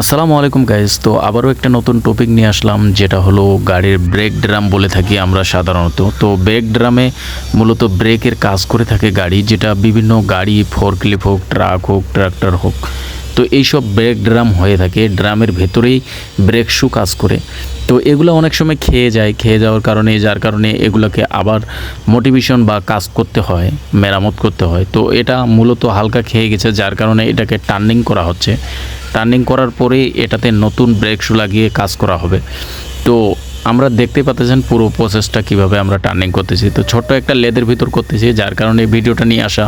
আসসালামু আলাইকুম গাইজ তো আবারও একটা নতুন টপিক নিয়ে আসলাম, যেটা হলো গাড়ির ব্রেক ড্রাম বলে থাকি আমরা সাধারণত। তো ব্রেক ড্রামে মূলত ব্রেকের কাজ করে থাকে গাড়ি, যেটা বিভিন্ন গাড়ি ফোরক্লিপ হোক ট্রাক হোক ট্রাক্টর হোক। তো এইসব ব্রেক ড্রাম হয়ে থাকে, ড্রামের ভেতরেই ব্রেক শু কাজ করে। তো এগুলো অনেক সময় খেয়ে যায়, খেয়ে যাওয়ার কারণে, যার কারণে এগুলোকে আবার মোটিভেশন বা কাজ করতে হয়, মেরামত করতে হয়। তো এটা মূলত হালকা খেয়ে গেছে, যার কারণে এটাকে টার্নিং করা হচ্ছে। টার্নিং করার পরে এটাতে নতুন ব্রেক শু লাগিয়ে কাজ করা হবে। তো আমরা দেখতে পাচ্ছেন পুরো প্রসেসটা কীভাবে আমরা টার্নিং করতেছি। তো ছোট্ট একটা লেদের ভিতর করতেছি, যার কারণে ভিডিওটা নিয়ে আসা।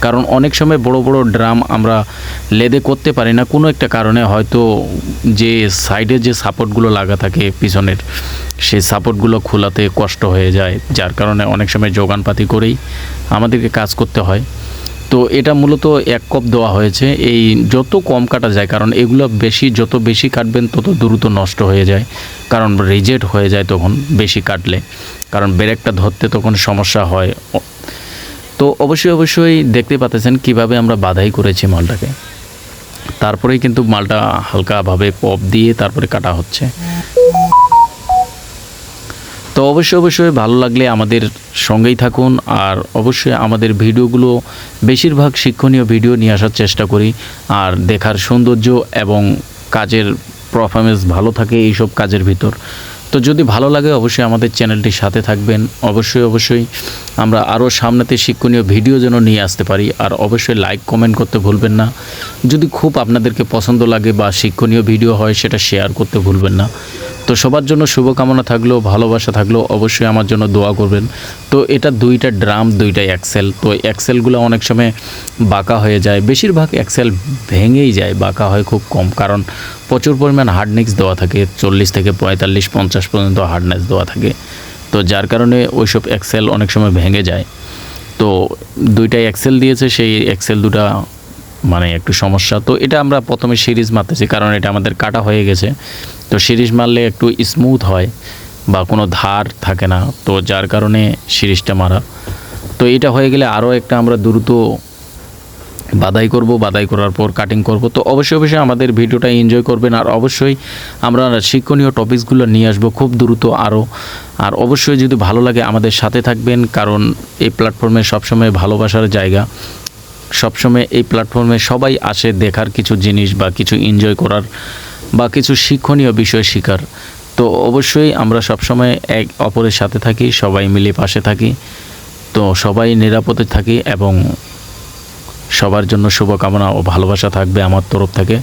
কারণ অনেক সময় বড় বড় ড্রাম আমরা লেদে করতে পারি না। কোনো একটা কারণে হয়তো যে সাইডে যে সাপোর্টগুলো লাগা থাকে পিছনের, সেই সাপোর্টগুলো খোলাতে কষ্ট হয়ে যায়। যার কারণে অনেক সময় যোগানপাতি করেই আমাদেরকে কাজ করতে হয়। তো এটা মূলত এক কপ দেওয়া হয়েছে। এই যত কম কাটা যায়, কারণ এগুলো বেশি, যত বেশি কাটবেন, তত দ্রুত নষ্ট হয়ে যায়। কারণ রিজেক্ট হয়ে যায় তখন বেশি কাটলে। কারণ ব্রেকটা ধরতে তখন সমস্যা হয়। তো অবশ্যই অবশ্যই দেখতে পাতেছেন কীভাবে আমরা বাধাই করেছি মালটাকে। তারপরেই কিন্তু মালটা হালকাভাবে পপ দিয়ে তারপরে কাটা হচ্ছে। তো অবশ্যই অবশ্যই ভালো লাগলে আমাদের সঙ্গেই থাকুন আর অবশ্যই আমাদের ভিডিওগুলো বেশিরভাগ শিক্ষণীয় ভিডিও নিয়ে আসার চেষ্টা করি আর দেখার সৌন্দর্য এবং কাজের পারফরমেন্স ভালো থাকে এইসব কাজের ভিতর। তো যদি ভালো লাগে অবশ্যই আমাদের চ্যানেলটির সাথে থাকবেন। অবশ্যই অবশ্যই আমরা আরও সামনেতে শিক্ষণীয় ভিডিও যেন নিয়ে আসতে পারি আর অবশ্যই লাইক কমেন্ট করতে ভুলবেন না। যদি খুব আপনাদেরকে পছন্দ লাগে বা শিক্ষণীয় ভিডিও হয় সেটা শেয়ার করতে ভুলবেন না। তো সবার জন্য শুভকামনা থাকল ভালোবাসা থাকল অবশ্যই আমার জন্য দোয়া করবেন। তো এটা দুইটা ড্রাম দুইটা অ্যাক্সেল তো অ্যাক্সেলগুলো অনেক সময় বাঁকা হয়ে যায়। বেশিরভাগ অ্যাক্সেল ভেঙেই যায়, বাঁকা হয় খুব কম। কারণ প্রচুর পরিমাণ হার্ডনেক্স দেওয়া থাকে, চল্লিশ থেকে পঁয়তাল্লিশ, পঞ্চাশ পর্যন্ত হার্ডনেস দেওয়া থাকে। তো যার কারণে ওইসব এক্সেল অনেক সময় ভেঙে যায়। তো দুইটাই এক্সেল দিয়েছে, সেই এক্সেল দুটা মানে একটু সমস্যা। তো এটা আমরা প্রথমে সিরিজ মারতেছি, কারণ এটা আমাদের কাটা হয়ে গেছে। তো সিরিজ মারলে একটু স্মুথ হয় বা কোনো ধার থাকে না। তো যার কারণে সিরিজটা মারা। তো এটা হয়ে গেলে আরও একটা আমরা দ্রুত বাদাই করব, বাদাই করার পর কাটিং করব। তো অবশ্যই অবশ্যই আমাদের ভিডিওটা এনজয় করবেন আর অবশ্যই আমরা শিক্ষণীয় টপিকসগুলো নিয়ে আসব খুব দ্রুত আরও। আর অবশ্যই যদি ভালো লাগে আমাদের সাথে থাকবেন, কারণ এই প্ল্যাটফর্মে সবসময় ভালোবাসার জায়গা। সবসময় এই প্ল্যাটফর্মে সবাই আসে দেখার কিছু জিনিস বা কিছু এনজয় করার। বা কিছু শিক্ষণীয় বিষয় শিকার। তো অবশ্যই আমরা সবসময় এক অপরের সাথে থাকি, সবাই মিলে পাশে থাকি। তো সবাই নিরাপদে থাকি এবং সবার জন্য শুভকামনা ও ভালোবাসা থাকবে আমার তরফ থেকে।